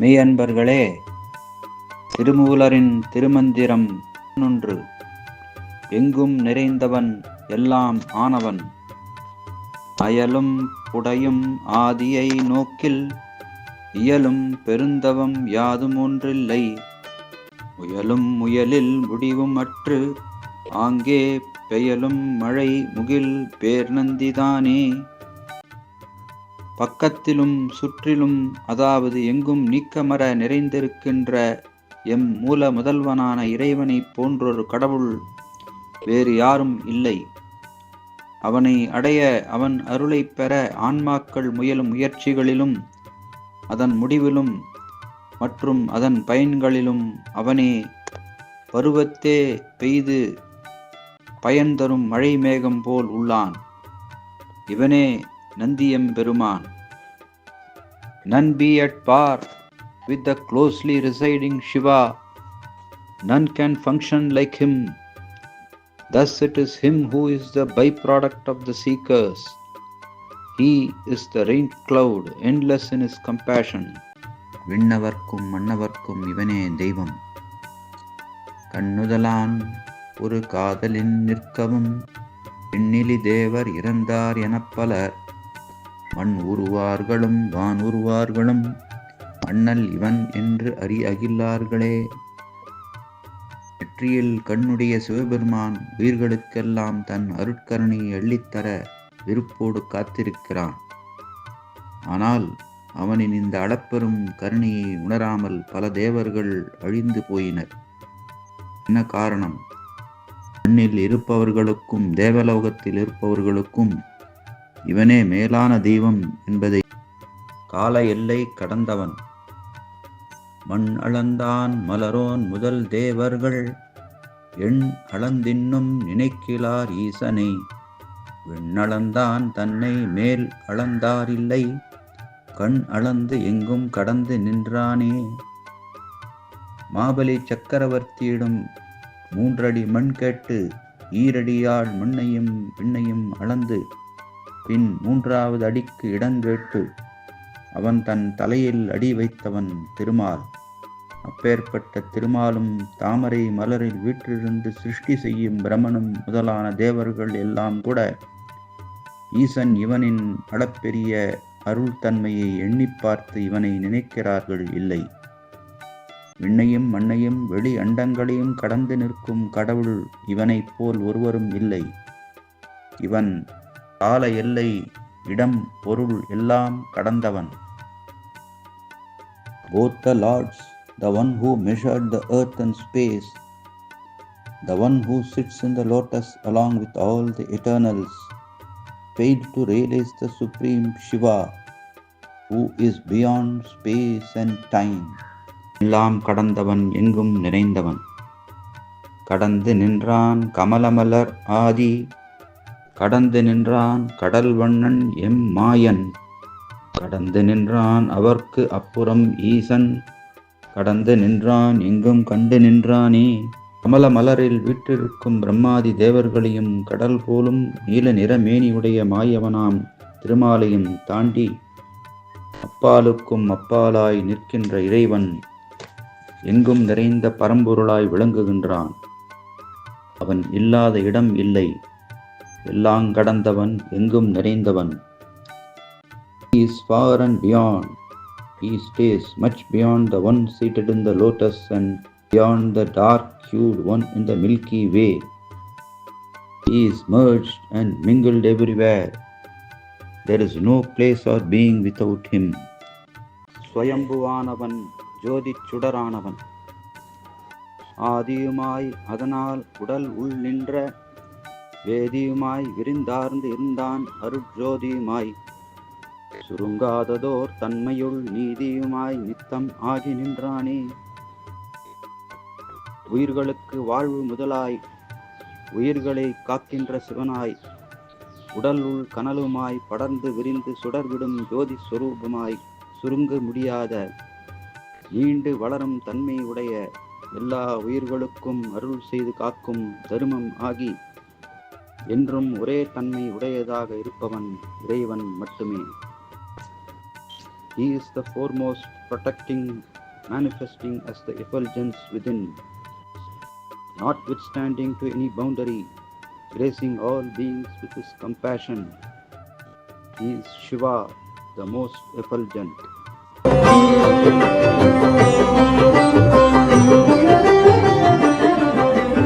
மெய்யன்பர்களே திருமூலரின் திருமந்திரம் ஒன்று எங்கும் நிறைந்தவன் எல்லாம் ஆனவன். அயலும் புடையும் ஆதியை நோக்கில் இயலும் பெருந்தவம் யாதும் ஒன்றில்லை. முயலும் முயலில் முடிவும் அற்று ஆங்கே பெயலும் மழை முகில் பேர்நந்திதானே. பக்கத்திலும் சுற்றிலும் அதாவது எங்கும் நீக்கமர நிறைந்திருக்கின்ற எம் மூல முதல்வனான இறைவனைப் போன்றொரு கடவுள் வேறு யாரும் இல்லை. அவனை அடைய அவன் அருளைப் பெற ஆன்மாக்கள் முயலும் முயற்சிகளிலும் அதன் முடிவிலும் மற்றும் அதன் பயன்களிலும் அவனே பருவத்தே பெய்து பயன் தரும் மழை மேகம் போல் உள்ளான். இவனே நந்தியம் பெருமான் None be at par with the closely residing Shiva. None can function like him. Thus it is him who is the byproduct of the seekers. He is the rain cloud, endless in his compassion. விண்ணவர்க்கும் மன்னவர்க்கும் இவனே தெய்வம் கண்ணுதலான் ஒரு காதலின் நிற்கவும் விண்ணிலி தேவர் இறந்தார் எனப் மண் உருவார்களும் வான் உருவார்களும் அண்ணல் இவன் என்று அறி அகில்லார்களே வெற்றியில் கண்ணுடைய சிவபெருமான் உயிர்களுக்கெல்லாம் தன் அருட்கருணையை எள்ளித்தர விருப்போடு காத்திருக்கிறான். ஆனால் அவனின் இந்த அளப்பெரும் கருணையை உணராமல் பல தேவர்கள் அழிந்து போயினர். என்ன காரணம்? மண்ணில் இருப்பவர்களுக்கும் தேவலோகத்தில் இருப்பவர்களுக்கும் இவனே மேலான தெய்வம் என்பதை கால எல்லை கடந்தவன். மண் அளந்தான் மலரோன் முதல் தேவர்கள் எண் அளந்தின்னும் நினைக்கிலார் ஈசனை. விண்ணளந்தான் தன்னை மேல் அளந்தாரில்லை கண் அளந்து எங்கும் கடந்து நின்றானே. மாபலி சக்கரவர்த்தியிடம் மூன்றடி மண் கேட்டு ஈரடியால் மண்ணையும் விண்ணையும் அளந்து பின் மூன்றாவது அடிக்கு இடங்கேட்டு அவன் தன் தலையில் அடி வைத்தவன் திருமால். அப்பேற்பட்ட திருமாலும் தாமரை மலரில் வீற்றிருந்து சிருஷ்டி செய்யும் பிரமனும் முதலான தேவர்கள் எல்லாம் கூட ஈசன் இவனின் அளப்பெரிய அருள் தன்மையை எண்ணி பார்த்து இவனை நினைக்கிறார்கள் இல்லை. விண்ணையும் மண்ணையும் வெளி அண்டங்களையும் கடந்து நிற்கும் கடவுள் இவனைப் போல் ஒருவரும் இல்லை. இவன் கால எல்லை இடம் பொருள் எல்லாம் கடந்தவன் both the lords the one who measured the earth and space the one who sits in the lotus along with all the eternals failed to realize the supreme shiva who is beyond space and time எல்லாம் கடந்தவன் எங்கும் நிறைந்தவன் கடந்து நின்றான் கமலமலர் ஆதி கடந்து நின்றான் கடல் வண்ணன் M மாயன். கடந்து நின்றான் அவர்க்கு அப்புறம் ஈசன். கடந்து நின்றான் எங்கும் கண்டு நின்றானே. கமல மலரில் வீற்றிருக்கும் பிரம்மாதி தேவர்களையும் கடல் போலும் நீல நிறமேனியுடைய மாயவனாம் திருமாலையும் தாண்டி அப்பாலுக்கும் அப்பாலாய் நிற்கின்ற இறைவன் எங்கும் நிறைந்த பரம்பொருளாய் விளங்குகின்றான். அவன் இல்லாத இடம் இல்லை. எல்லாம் கடந்தவன் எங்கும் நிறைந்தவன் He is far and beyond. He stays much beyond the one seated in the lotus and beyond the dark hued one in the Milky Way. He is merged and mingled everywhere. There is no place or being without him. ஸ்வயம்புவானவன் ஜோதி சுடரானவன் ஆதியுமாய் அதனால் உடல் உள் நின்ற வேதியுமாய் விரிந்தார்ந்து இருந்தான் அருட்ஜோதியுமாய். சுருங்காததோர் தன்மையுள் நீதியுமாய் நித்தம் ஆகி நின்றானே. உயிர்களுக்கு வாழ்வு முதலாய் உயிர்களை காக்கின்ற சிவனாய் உடல் உள் கனலுமாய் படர்ந்து விரிந்து சுடர்விடும் ஜோதி ஸ்வரூபமாய் சுருங்க முடியாத நீண்டு வளரும் தன்மை உடைய எல்லா உயிர்களுக்கும் அருள் செய்து காக்கும் தருமம் ஆகி என்றும் ஒரே தன்மை உடையதாக இருப்பவன் இறைவன் மட்டுமே He is the foremost protecting manifesting as the effulgence within, notwithstanding to any boundary, gracing all beings with his compassion. He is Shiva, the most effulgent.